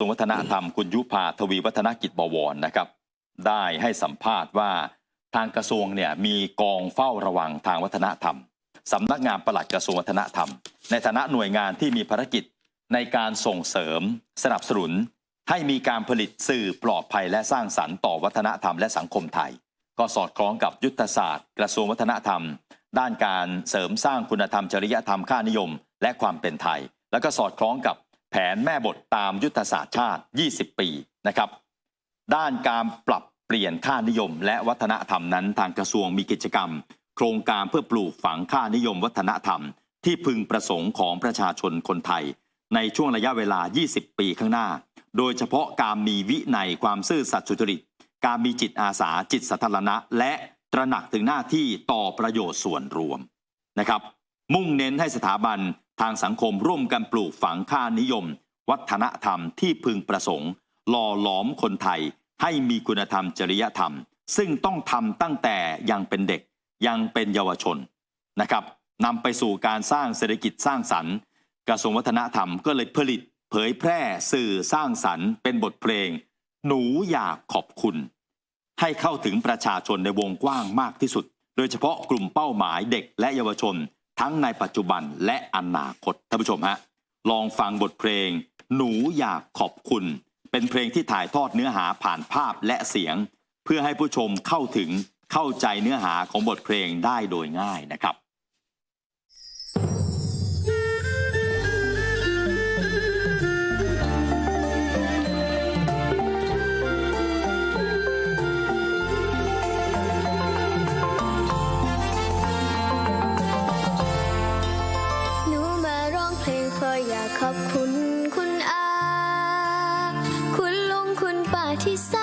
ทรวงวัฒนธรรมคุณยุพาทวีวัฒนกิจบวรนะครับ ได้ให้สัมภาษณ์ว่าทางกระทรวงเนี่ยมีกองเฝ้าระวังทางวัฒนธรรมสำนักงานปลัดกระทรวงวัฒนธรรม ในฐานะหน่วยงานที่มีภารกิจในการส่งเสริม สนับสนุน ให้มีการผลิตสื่อปลอดภัยและสร้างสรรค์ต่อวัฒนธรรมและสังคมไทย ก็สอดคล้องกับยุทธศาสตร์ กระทรวงวัฒนธรรม ด้านการเสริมสร้างคุณธรรมจริยธรรมค่านิยม และความเป็นไทย แล้วก็สอดคล้องกับ แผนแม่บทตามยุทธศาสตร์ชาติ 20 ปีนะครับ ด้านการปรับเปลี่ยนค่านิยม และวัฒนธรรมนั้น ทางกระทรวงมีกิจกรรม โครงการเพื่อปลูกฝังค่านิยมวัฒนธรรม ที่พึงประสงค์ของประชาชนคนไทย ในช่วงระยะเวลา 20 ปีข้างหน้า โดยเฉพาะการมีวินัยความซื่อสัตย์สุจริต การมีจิตอาสาจิตสาธารณะ และตระหนักถึงหน้าที่ต่อประโยชน์ส่วนรวมนะครับมุ่งเน้นให้สถาบัน ทางสังคมร่วมกันปลูกฝังค่านิยม วัฒนธรรมที่พึงประสงค์ หล่อหลอมคนไทย ให้มีคุณธรรมจริยธรรม ซึ่งต้องทำตั้งแต่ยังเป็นเด็กยังเป็นเยาวชนนะครับนำไปสู่การสร้างเศรษฐกิจสร้างสรรค์ กระทรวงวัฒนธรรมก็เลยผลิต เผยแพร่สื่อสร้างสรรค์ เป็นบทเพลง หนูอยากขอบคุณ ให้เข้าถึงประชาชนในวงกว้างมากที่สุด โดยเฉพาะกลุ่มเป้าหมายเด็กและเยาวชน ทั้งในปัจจุบันและอนาคตท่านผู้ชมฮะลองฟังบทเพลง หนูอยากขอบคุณ เป็นเพลงที่ถ่ายทอดเนื้อหาผ่านภาพและเสียง เพื่อให้ผู้ชมเข้าถึงเข้าใจเนื้อหาของบทเพลงได้โดยง่ายนะครับ คุณ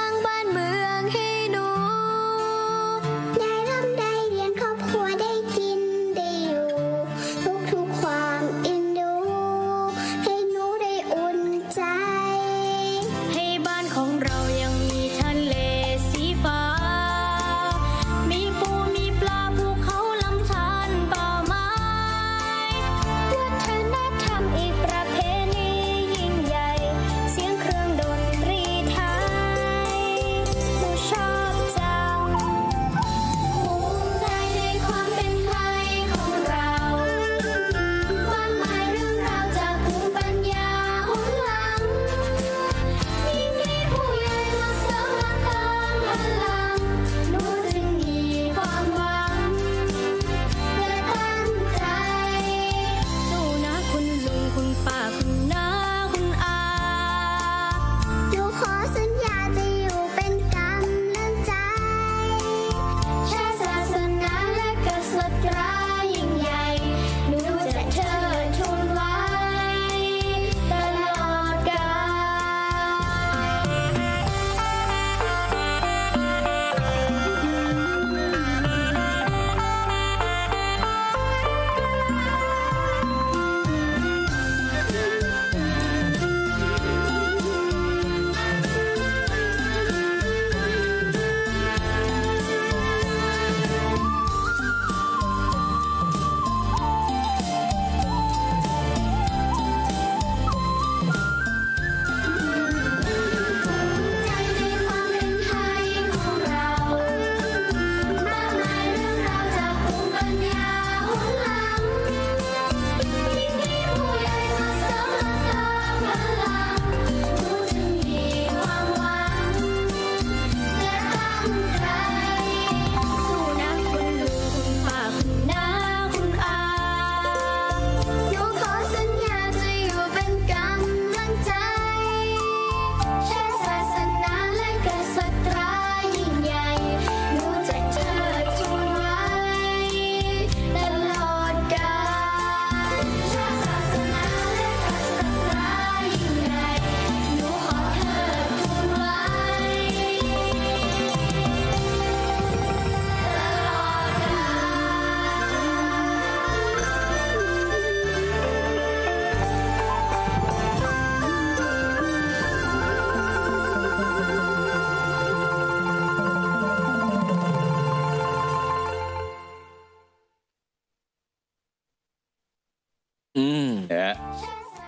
นะฮะ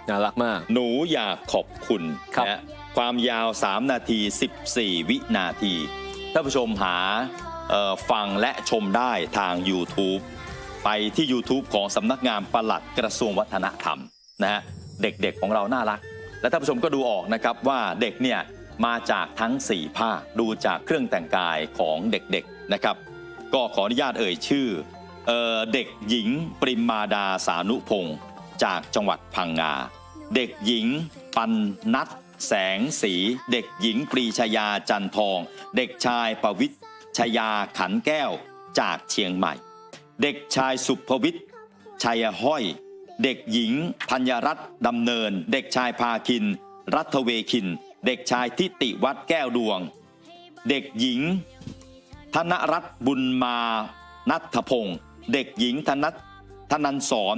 น่ารักมาก หนูอยากขอบคุณครับ นะฮะความยาว 3 นาที 14 วินาทีท่านผู้ชมหาเอ่อฟังและชมได้ทาง YouTube ไปที่ YouTube ของสำนักงานปลัดกระทรวงวัฒนธรรมนะฮะเด็กๆของเราน่ารัก และท่านผู้ชมก็ดูออกนะครับว่าเด็กเนี่ยมาจากทั้ง 4 ภาคดูจากเครื่องแต่งกายของเด็กๆนะครับ ก็ขออนุญาตเอ่ยชื่อเอ่อเด็กหญิงปริมมาดาสานุพงศ์ จากจังหวัดพังงา เด็กหญิง ปันนัทแสงสี เด็กหญิงปรีชยาจันทอง เด็กชายประวิทชยาขันแก้วจากเชียงใหม่ เด็กชายสุภวิทย์ชัยห้อย เด็กหญิงธัญรัตน์ดำเนิน เด็กชายพาคิน รัฐเวคิน เด็กชายทิติวัฒน์แก้วดวง เด็กหญิง ธนรัตน์บุญมานัทพงศ์เด็กหญิงธนัทธนันสอน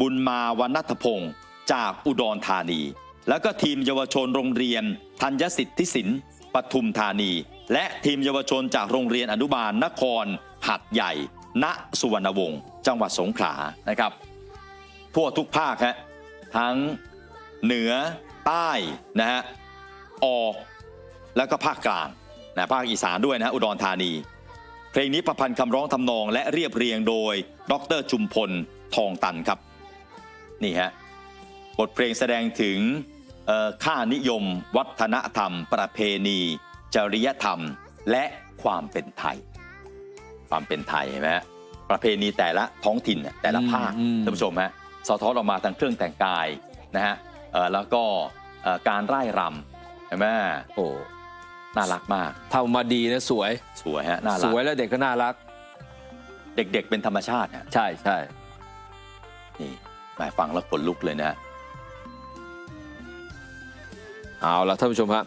บุญมาวนัทพงศ์จากอุดรธานี แล้วก็ทีมเยาวชนโรงเรียนธัญสิทธิสินปทุมธานี และทีมเยาวชนจากโรงเรียนอนุบาลนคร หัดใหญ่ ณสุวรรณวงศ์จังหวัดสงขลานะครับ ทั่วทุกภาคฮะทั้งเหนือใต้นะฮะออกแล้วก็ภาคกลางนะภาคอีสานด้วยนะฮะอุดรธานี เพลงนี้ประพันธ์คำร้องทำนองและเรียบเรียงโดย ดรจุมพลทองตันครับ นี่ฮะบทเพลงแสดงถึงเอ่อค่านิยม วัฒนธรรม ประเพณี จริยธรรม และความเป็นไทย ความเป็นไทยเห็นไหมฮะประเพณีแต่ละท้องถิ่นเนี่ยแต่ละภาคอืมอืมท่านผู้ชมฮะสะท้อนออกมาทางเครื่องแต่งกายนะฮะเอ่อแล้วก็เอ่อการไร่รำเห็นไหมโอ้น่ารักมากทำมาดีนะสวยสวยฮะน่าสรักวยแล้วเด็กก็น่ารัก เด็กๆเป็นธรรมชาติฮะใช่ใช่นี่ แหมฟังแล้วขนลุกเลยนะ เอาละท่านผู้ชมครับ